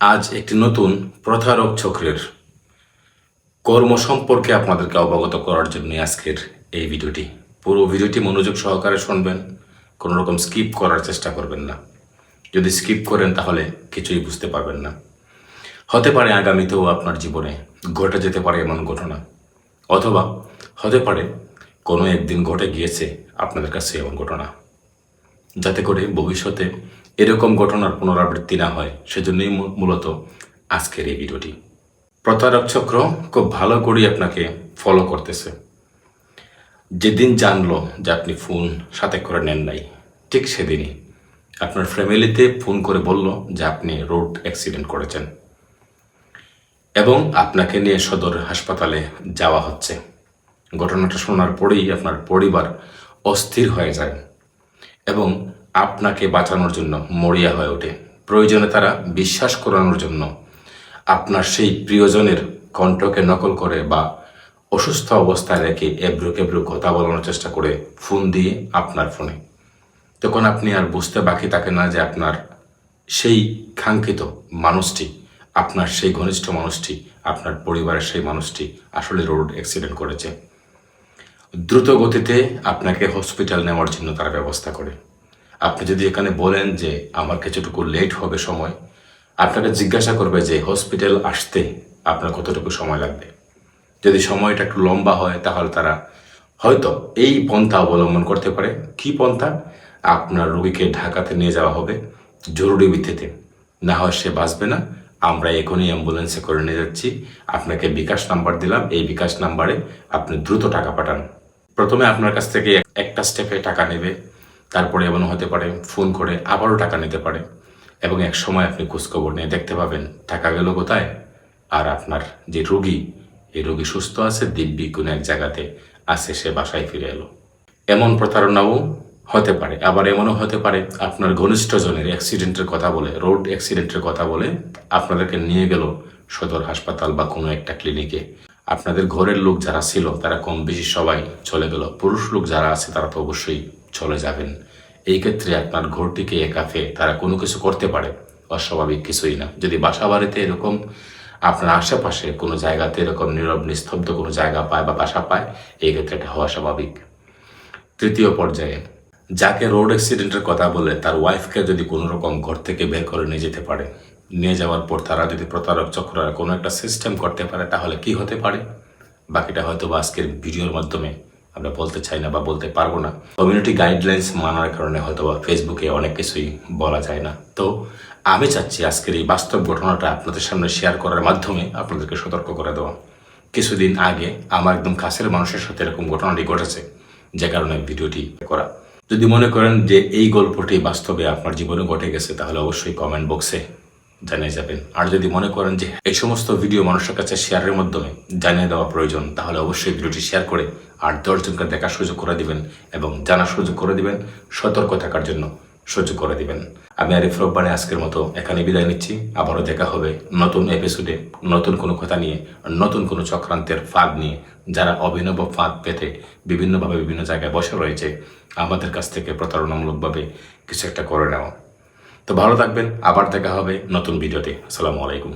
আজ একটি নতুন প্রথারক চক্রের কর্ম সম্পর্কে আপনাদেরকে অবগত করার জন্য আজকের এই ভিডিওটি। পুরো ভিডিওটি মনোযোগ সহকারে শুনবেন কোনো রকম স্কিপ করার চেষ্টা করবেন না। যদি স্কিপ করেন তাহলে কিছুই বুঝতে পারবেন না। হতে পারে আগামীতেও আপনার জীবনে ঘটে যেতে পারে এমন ঘটনা, অথবা হতে পারে কোনো একদিন ঘটে গিয়েছে আপনাদের কাছে এমন ঘটনা। যাতে করে ভবিষ্যতে এরকম ঘটনার পুনরাবৃত্তি না হয়, সেজন্যই মূলত আজকের এই ভিডিওটি। প্রতারক চক্র খুব ভালো করেই আপনাকে ফলো করতেছে। যেদিন জানলো যে আপনি ফোন সাথে করে নেন নাই, ঠিক সেদিনই আপনার ফ্যামিলিতে ফোন করে বলল যে আপনি রোড অ্যাক্সিডেন্ট করেছেন। এবং আপনাকে নিয়ে সদর হাসপাতালে যাওয়া হচ্ছে। ঘটনাটা শোনার পরেই আপনার পরিবার অস্থির হয়ে যায়। এবং আপনাকে বাঁচানোর জন্য মরিয়া হয়ে ওঠে। প্রয়োজনে তারা বিশ্বাস করানোর জন্য আপনার সেই প্রিয়জনের কণ্ঠকে নকল করে বা অসুস্থ অবস্থায় রেখে এব্রু কেব্রু কথা বলানোর চেষ্টা করে ফোন দিয়ে আপনার ফোনে। তখন আপনি আর বুঝতে বাকি থাকে না যে আপনার সেই কাঙ্ক্ষিত মানুষটি, আপনার সেই ঘনিষ্ঠ মানুষটি, আপনার পরিবারের সেই মানুষটি আসলে রোড অ্যাক্সিডেন্ট করেছে। দ্রুত গতিতে আপনাকে হসপিটাল নেওয়ার জন্য তারা ব্যবস্থা করে। আপনি যদি এখানে বলেন যে আমার কিছুটুকু লেট হবে সময়, আপনাকে জিজ্ঞাসা করবে যে হসপিটাল আসতে আপনার কতটুকু সময় লাগবে? যদি সময়টা একটু লম্বা হয় তাহলে তারা হয়তো এই পন্থা অবলম্বন করতে পারে। কি পন্থা? আপনার রোগীকে ঢাকাতে নিয়ে যাওয়া হবে জরুরি ভিত্তিতে। না হয় সে বাঁচবে না, আমরা এখনই অ্যাম্বুলেন্সে করে নিয়ে যাচ্ছি। আপনাকে বিকাশ নাম্বার দিলাম, এই বিকাশ নাম্বারে আপনি দ্রুত টাকা পাঠান। প্রথমে আপনার কাছ থেকে একটা স্টেপে টাকা নেবে। তারপরে এমন হতে পারে, ফোন করে আবারও টাকা নিতে পারে এবং এক সময় আপনি খোঁজখবর নিয়ে দেখতে পাবেন, টাকা গেল কোথায়? আর আপনার যে রোগী, এই রোগী সুস্থ আছে, দিব্যি কোনো এক জায়গাতে আছে, সে বাসায় ফিরে এলো। এমন প্রতারণাও হতে পারে, আবার এমনও হতে পারে, আপনার ঘনিষ্ঠজনের অ্যাক্সিডেন্টের কথা বলে রোড অ্যাক্সিডেন্টের কথা বলে আপনাদেরকে নিয়ে গেল সদর হাসপাতাল বা কোনো একটা ক্লিনিকে আপনাদের ঘরের লোক যারা ছিল, তারা কম বেশি সবাই চলে গেল। পুরুষ লোক যারা আছে, তারা তো অবশ্যই চলে যাবেন। এই ক্ষেত্রে আপনার ঘরটিকে একা ফেয়ে তারা কোনো কিছু করতে পারে, অস্বাভাবিক কিছুই না। যদি বাসা বাড়িতে এরকম আপনার আশেপাশে কোনো জায়গাতে এরকম নীরব, নিস্তব্ধ কোনো জায়গা পায় বা বাসা পায়, এই ক্ষেত্রে এটা হওয়া স্বাভাবিক। তৃতীয় পর্যায়ে, যাকে রোড অ্যাক্সিডেন্টের কথা বলে, তার ওয়াইফকে যদি কোনো রকম ঘর থেকে বের করে নিয়ে যেতে পারে, নিয়ে যাওয়ার পর তারা যদি প্রতারক চক্ররা কোনো একটা সিস্টেম করতে পারে, তাহলে কি হতে পারে? বাকিটা হয়তো বা আজকের ভিডিওর মাধ্যমে। আমরা বলতে চাই না বা বলতে পারব না। কমিউনিটি গাইডলাইন্স মানার কারণে হয়তো বা ফেসবুকে অনেক কিছুই বলা যায় না। তো আমি চাচ্ছি আজকের এই বাস্তব ঘটনাটা আপনাদের সামনে শেয়ার করার মাধ্যমে আপনাদেরকে সতর্ক করে দেওয়া। কিছুদিন আগে আমার একদম কাছের মানুষের সাথে এরকম ঘটনাটি ঘটেছে, যে কারণে ভিডিওটি করা। যদি মনে করেন যে এই গল্পটি বাস্তবে আপনার জীবনে ঘটে গেছে, তাহলে অবশ্যই কমেন্ট বক্সে জানিয়ে যাবেন। আর যদি মনে করেন যে এই সমস্ত ভিডিও মানুষের কাছে শেয়ারের মাধ্যমে জানিয়ে দেওয়া প্রয়োজন, তাহলে অবশ্যই ভিডিওটি শেয়ার করে আর দশজনকে দেখার সুযোগ করে দিবেন এবং জানার সুযোগ করে দিবেন, সতর্ক থাকার জন্য সুযোগ করে দিবেন। আমি আরিফ রব্বানে, আজকের মতো এখানে বিদায় নিচ্ছি। আবারও দেখা হবে নতুন এপিসোডে নতুন কোনো কথা নিয়ে, নতুন কোনো চক্রান্তের ফাঁদ নিয়ে। যারা অভিনব ফাঁদ পেতে বিভিন্নভাবে বিভিন্ন জায়গায় বসে রয়েছে, আমাদের কাছ থেকে প্রতারণামূলকভাবে কিছু একটা করে নেওয়া তো ভালো থাকবেন আবার দেখা হবে নতুন ভিডিওতে। আসসালামু আলাইকুম।